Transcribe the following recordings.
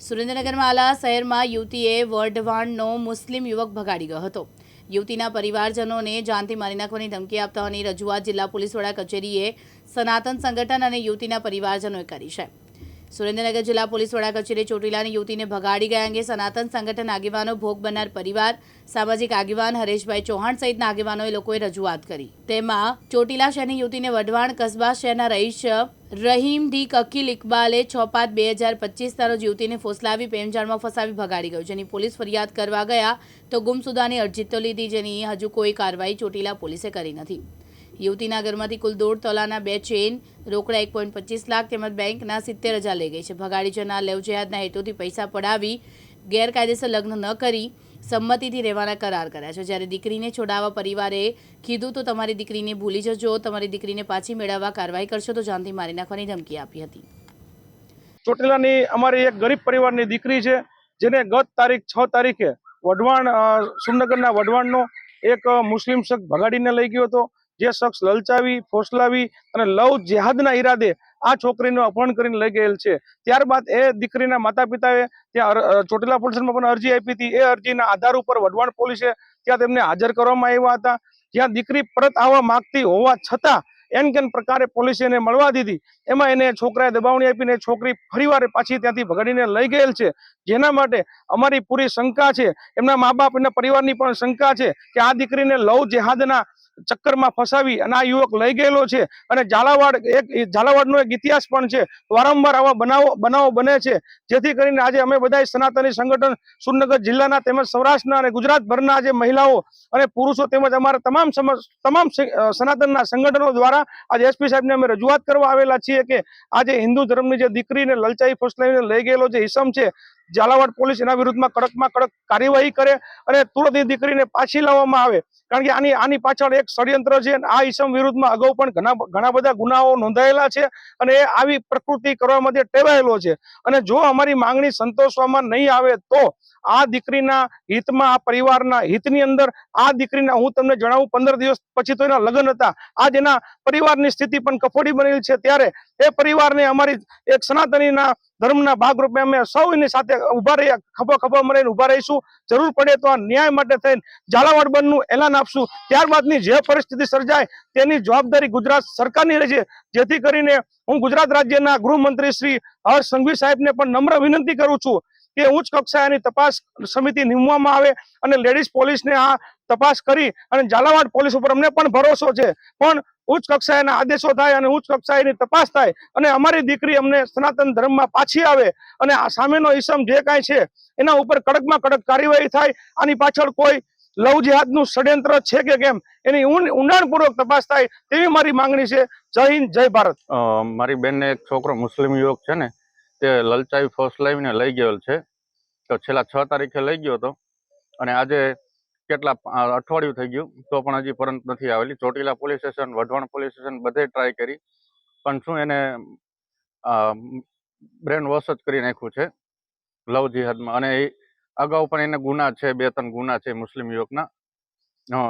સુરેન્દ્રનગરમાં આલા શહેરમાં યુવતીએ વઢવાણનો મુસ્લિમ યુવક ભગાડી ગયો હતો. યુવતીના પરિવારજનોને જાનથી મારી નાખવાની ધમકી આપતા હોવાની રજૂઆત જિલ્લા પોલીસ વડા કચેરીએ સનાતન સંગઠન અને યુવતીના પરિવારજનોએ કરી છે. સુરેન્દ્રનગર જિલ્લા પોલીસ વડા કચેરી ચોટીલાની યુવતીને ભગાડી ગયા અંગે સનાતન સંગઠન આગેવાનો ભોગ બનનાર પરિવાર, સામાજિક આગેવાન હરેશભાઈ ચૌહાણ સહિતના આગેવાનોએ લોકોએ રજૂઆત કરી. તેમાં ચોટીલા શહેરની યુવતીને વઢવાણ કસ્બા શહેરના રહીશ રહીમ ડી કકીલ ઇકબાલે છ પાંચ બે હજાર પચીસના રોજ યુવતીને ફોસલાવી, પ્રેમજાળમાં ફસાવી ભગાડી ગયો. જેની પોલીસ ફરિયાદ કરવા ગયા તો ગુમસુદાની અરજી તો લીધી, જેની હજુ કોઈ કાર્યવાહી ચોટીલા પોલીસે કરી નથી. યુવતીના ઘરમાંથી કુલ દોઢ તોલાના બે ચેઇન રોકડા એક પોઈન્ટ પચીસ લાખ તેમજ બેંકના સિત્તેર હજાર લઈ ગઈ છે. ભગાડી જનાર લેવજેહાદના હેતુથી પૈસા પડાવી ગેરકાયદેસર લગ્ન ન કરી સંમતિથી રહેવાના કરાર કર્યા છે. જ્યારે દીકરીને છોડાવવા પરિવારે કીધું તો તમારી દીકરીને ભૂલી જજો, તમારી દીકરીને પાછી મેળવવા કાર્યવાહી કરશો તો જાનથી મારી નાખવાની ધમકી આપી હતી. ચોટીલાની અમારી એક ગરીબ પરિવારની દીકરી છે, જેને ગત તારીખ છ તારીખે વઢવાણ સુરનગરના વઢવાણનો એક મુસ્લિમ શખ્સ ભગાડીને લઈ ગયો હતો. જે શખ્સ લલચાવી, ફોસલાવી અને લવ જેહાદના ઈરાદે આ છોકરીનું અપહરણ કરીને લઈ ગયેલ છે. ત્યારબાદ એ દીકરીના માતા પિતાએ ત્યાં ચોટીલા પોલીસમાં પણ અરજી આપી હતી. એ અરજીના આધાર ઉપર વઢવાણ પોલીસે ત્યાં તેમને હાજર કરવામાં આવ્યા હતા. જ્યાં દીકરી પરત આવવા માંગતી હોવા છતાં એન કેન પ્રકારે પોલીસે એને મળવા દીધી. એમાં એને છોકરાએ દબાવણી આપીને છોકરી ફરીવાર પાછી ત્યાંથી ભગાડીને લઈ ગયેલ છે. જેના માટે અમારી પૂરી શંકા છે. એમના મા બાપ એના પરિવારની પણ શંકા છે કે આ દીકરીને લવ જેહાદના ચક્કરમાં ફસાવી અને આ યુવક લઈ ગયેલો છે. અને ઝાલાવાડ એક ઝાલાવાડનો એક ઇતિહાસ પણ છે. વારંવાર આવા બનાવો બનાવો બને છે. જેથી કરીને આજે અમે બધા સનાતની સંગઠન સુરનગર જિલ્લાના તેમજ સૌરાષ્ટ્રના અને ગુજરાતભરના આજે મહિલાઓ અને પુરુષો તેમજ અમારા તમામ તમામ સનાતનના સંગઠનો દ્વારા આજે એસપી સાહેબને અમે રજૂઆત કરવા આવેલા છીએ કે આજે હિન્દુ ધર્મની જે દીકરીને લલચાઈ ફસલાવીને લઈ ગયેલો જે ઈસમ છે, ઝાલાવાડ પોલીસ એના વિરુદ્ધમાં કડકમાં કડક કાર્યવાહી કરે અને તુરંત એ દીકરીને પાછી લાવવામાં આવે. કારણ કે આની આની પાછળ એક ષડયંત્ર છે આ ઈસમ વિરુદ્ધમાં અગાઉ પણ ઘણા ઘણા બધા ગુનાઓ નોંધાયેલા છે અને એ આવી પ્રકૃતિ કરવા માટે ટેવાયેલો છે. અને જો અમારી માંગણી સંતોષવામાં નહીં આવે તો આ દીકરીના હિતમાં, આ પરિવારના હિતની અંદર આ દીકરીના, હું તમને જણાવું, પંદર દિવસ પછી તો એના લગ્ન હતા. આજ એના પરિવારની સ્થિતિ પણ કફોડી બનેલી છે. ત્યારે એ પરિવારને અમારી એક સનાતનીના ધર્મના ભાગરૂપે અમે સૌ એની સાથે ઊભા રહ્યા, ખભા ખભા મળીને ઊભા રહીશું. જરૂર પડે તો આ ન્યાય માટે થઈને ઝાલાવાડ બંધનું એલાન આપશું. ત્યારબાદની જે પરિસ્થિતિ સર્જાય તેની જવાબદારી ગુજરાત સરકારની રહેશે. જેથી કરીને હું ગુજરાત રાજ્યના ગૃહમંત્રી શ્રી હર્ષ સંઘવી સાહેબને પણ નમ્ર વિનંતી કરું છું કે ઉચ્ચ કક્ષાની તપાસ સમિતિ નીમવામાં આવે અને લેડીઝ પોલીસને આ તપાસ કરી અને ઝાલાવાડ પોલીસ ઉપર અમને પણ ભરોસો છે. પણ ઉચ્ચ કક્ષાએના આદેશો થાય અને ઉચ્ચ કક્ષાએની તપાસ થાય અને અમારી દીકરી અમને સનાતન ધર્મમાં પાછી આવે અને આ સામેનો ઈસમ જે કાંઈ છે એના ઉપર કડકમાં કડક કાર્યવાહી થાય. આની પાછળ કોઈ લવ જેહાદનું ષડયંત્ર છે કે કેમ? એની ઊંડ- ઊંડાણપૂર્વક તપાસ થાય તેવી મારી માંગણી છે. જય હિન્દ, જય ભારત. મારી બેનને એક છોકરો મુસ્લિમ યુવક છે ને, તે લલચાવી ફોસલાવીને લઈ ગયેલ છે. તો છેલ્લા છ તારીખે લઈ ગયો હતો. અને આજે કેટલા અઠવાડિયું થઈ ગયું, તો પણ હજી પરત નથી આવેલી. Chotila police station, Wadhwan police station બધે ટ્રાય કરી. પણ શું એને બ્રેન વોશ જ કરી નાખ્યું છે લવ જિહાદમાં અને અગાઉ પણ એને ગુના છે બે ત્રણ ગુના છે મુસ્લિમ યુવકના.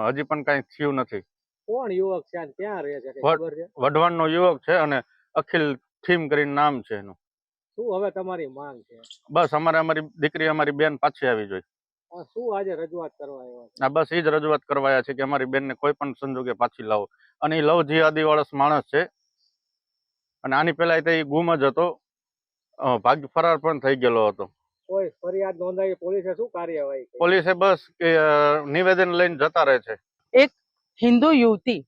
હજી પણ કઈ થયું નથી. કોણ યુવક છે ક્યાં રહે છે કઈ વડ- ખબર છે? વઢવાણનો યુવક છે અને અખિલ થીમ કરીને નામ છે એનું. શું હવે તમારી માંગ છે? બસ અમારે અમારી દીકરી અમારી બેન પાછી આવી જોઈએ શું આજે રજૂઆત કરવા આવ્યા બસ એ જ રજૂઆત કરવાયા છે કે અમારી બેનને કોઈ પણ સંજોગે પાછી લાવો. અને એ લવ જિહાદી વાળો માણસ છે. અને આની પહેલા તો એ ગુમ જ હતો. ભાગ ફરાર પણ થઈ ગયેલો હતો. કોઈ ફરિયાદ નોંધાવી પોલીસે શું કાર્યવાહી કરી? પોલીસે બસ કે અ, નિવેદન લઈને જતા રહે છે. હિન્દુ યુવતી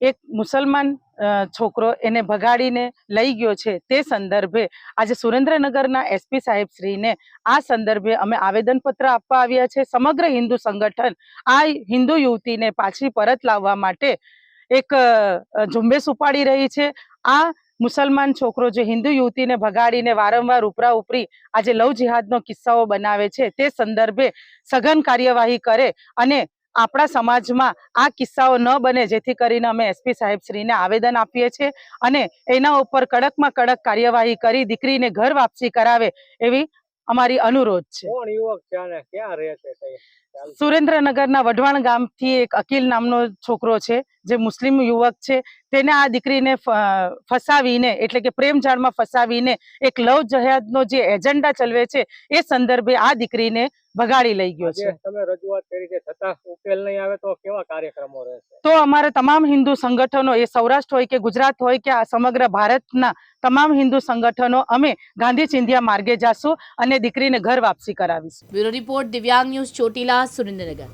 એક મુસલમાન અ, છોકરો એને ભગાડીને લઈ ગયો છે. તે સંદર્ભે આજે સુરેન્દ્રનગરના એસપી સાહેબ શ્રીને આ સંદર્ભે અમે આવેદનપત્ર આપવા આવ્યા છે. સમગ્ર હિન્દુ સંગઠન આ હિન્દુ યુવતીને પાછી પરત લાવવા માટે એક અ, ઝુંબેશ ઉપાડી રહી છે. આ મુસલમાન છોકરો જે હિન્દુ યુવતીને ભગાડીને વારંવાર ઉપરા ઉપરી આજે લવ જિહાદનો કિસ્સાઓ બનાવે છે, તે સંદર્ભે સઘન કાર્યવાહી કરે અને આપણા સમાજમાં આ કિસ્સાઓ ન બને જેથી કરીને અમે એસપી સાહેબ શ્રીને આવેદન આપીએ છીએ અને એના ઉપર કડકમાં કડક કાર્યવાહી કરી દીકરીને ઘર વાપસી કરાવે એવી અમારી અનુરોધ છે કોણ યુવક છે ક્યાં રહે છે? સુરેન્દ્રનગરના વઢવાણ ગામથી એક અકિલ નામનો છોકરો છે જે મુસ્લિમ યુવક છે તેને આ દીકરીને ફસાવીને એટલે કે પ્રેમ જાળમાં ફસાવીને એક લવ જહેદનો જે એજન્ડા ચલવે છે એ સંદર્ભે આ દીકરીને ભગાડી લઈ ગયો છે. તમે રજૂઆત કરી છે છતાં ઉકેલ નહીં આવે તો કેવા કાર્યક્રમો રહેશે? તો અમારા તમામ હિન્દુ સંગઠનો એ સૌરાષ્ટ્ર હોય કે ગુજરાત હોય કે આ સમગ્ર ભારતના તમામ હિન્દુ સંગઠનો અમે ગાંધી ચિંધિયા માર્ગે જાશું અને દીકરીને ઘર વાપસી કરાવીશું. Bureau report Divyang news Chotila Surendranagar